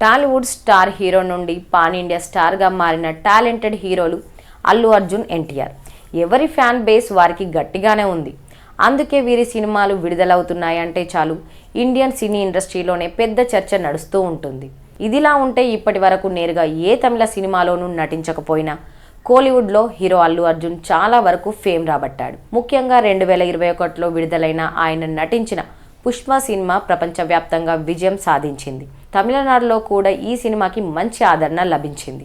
Tollywood star hero నుండి pan India స్టార్గా మారిన టాలెంటెడ్ హీరోలు అల్లు అర్జున్ ఎన్టీఆర్. ఎవరి ఫ్యాన్ బేస్ వారికి గట్టిగానే ఉంది. అందుకే వీరి సినిమాలు విడుదలవుతున్నాయంటే చాలు. ఇండియన్ సినీ ఇండస్ట్రీలోనే పెద్ద చర్చ నడుస్తూ ఉంటుంది. ఇదిలా ఉంటే ఇప్పటి వరకు నేరుగా ఏ తమిళ సినిమాలోనూ నటించకపోయినా కోలీవుడ్లో హీరో అల్లు అర్జున్ చాలా వరకు ఫేమ్ రాబట్టాడు. ముఖ్యంగా రెండు వేల ఇరవై ఒకటిలో విడుదలైన ఆయన నటించిన పుష్ప సినిమా ప్రపంచవ్యాప్తంగా విజయం సాధించింది. తమిళనాడులో కూడా ఈ సినిమాకి మంచి ఆదరణ లభించింది.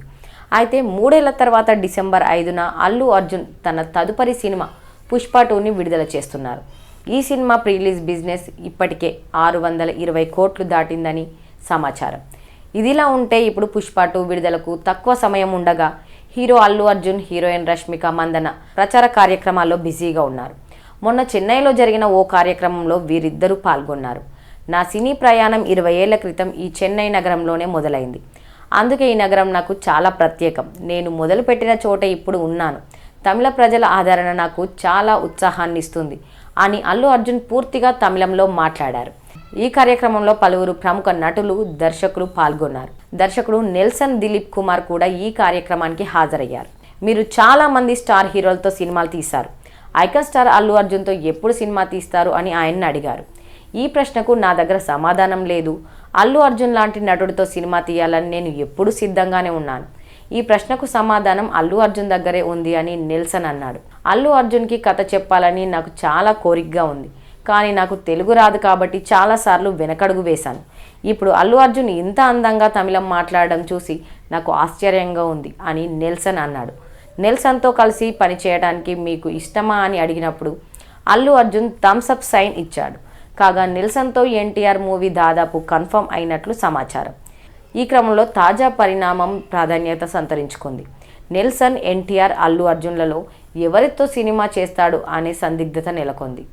అయితే మూడేళ్ళ తర్వాత డిసెంబర్ ఐదున అల్లు అర్జున్ తన తదుపరి సినిమా పుష్ప టూని విడుదల చేస్తున్నారు. ఈ సినిమా ప్రీలీజ్ బిజినెస్ ఇప్పటికే ఆరు వందల ఇరవై కోట్లు దాటిందని సమాచారం. ఇదిలా ఉంటే ఇప్పుడు పుష్ప టూ విడుదలకు తక్కువ సమయం ఉండగా హీరో అల్లు అర్జున్ హీరోయిన్ రష్మిక మందన ప్రచార కార్యక్రమాల్లో బిజీగా ఉన్నారు. మొన్న చెన్నైలో జరిగిన ఓ కార్యక్రమంలో వీరిద్దరూ పాల్గొన్నారు. నా సినీ ప్రయాణం ఇరవై ఏళ్ళ క్రితం ఈ చెన్నై నగరంలోనే మొదలైంది. అందుకే ఈ నగరం నాకు చాలా ప్రత్యేకం. నేను మొదలుపెట్టిన చోట ఇప్పుడు ఉన్నాను. తమిళ ప్రజల ఆదరణ నాకు చాలా ఉత్సాహాన్ని ఇస్తుంది అని అల్లు అర్జున్ పూర్తిగా తమిళంలో మాట్లాడారు. ఈ కార్యక్రమంలో పలువురు ప్రముఖ నటులు దర్శకులు పాల్గొన్నారు. దర్శకుడు నెల్సన్ దిలీప్ కుమార్ కూడా ఈ కార్యక్రమానికి హాజరయ్యారు. మీరు చాలామంది స్టార్ హీరోలతో సినిమాలు తీశారు. ఐకాన్ స్టార్ అల్లు అర్జున్తో ఎప్పుడు సినిమా తీస్తారు అని ఆయన్ని అడిగారు. ఈ ప్రశ్నకు నా దగ్గర సమాధానం లేదు. అల్లు అర్జున్ లాంటి నటుడితో సినిమా తీయాలని నేను ఎప్పుడూ సిద్ధంగానే ఉన్నాను. ఈ ప్రశ్నకు సమాధానం అల్లు అర్జున్ దగ్గరే ఉంది అని నిల్సన్ అన్నాడు. అల్లు అర్జున్కి కథ చెప్పాలని నాకు చాలా కోరికగా ఉంది. కానీ నాకు తెలుగు రాదు కాబట్టి చాలాసార్లు వెనకడుగు వేశాను. ఇప్పుడు అల్లు అర్జున్ ఇంత అందంగా తమిళం మాట్లాడడం చూసి నాకు ఆశ్చర్యంగా ఉంది అని నెల్సన్ అన్నాడు. నెల్సన్తో కలిసి పనిచేయడానికి మీకు ఇష్టమా అని అడిగినప్పుడు Allu Arjun thumbs up sign ఇచ్చాడు. కాగా నెల్సన్తో ఎన్టీఆర్ మూవీ దాదాపు కన్ఫర్మ్ అయినట్లు సమాచారం. ఈ క్రమంలో తాజా పరిణామం ప్రాధాన్యత సంతరించుకుంది. నెల్సన్ ఎన్టీఆర్ అల్లు అర్జున్లలో ఎవరితో సినిమా చేస్తాడు అనే సందిగ్ధత నెలకొంది.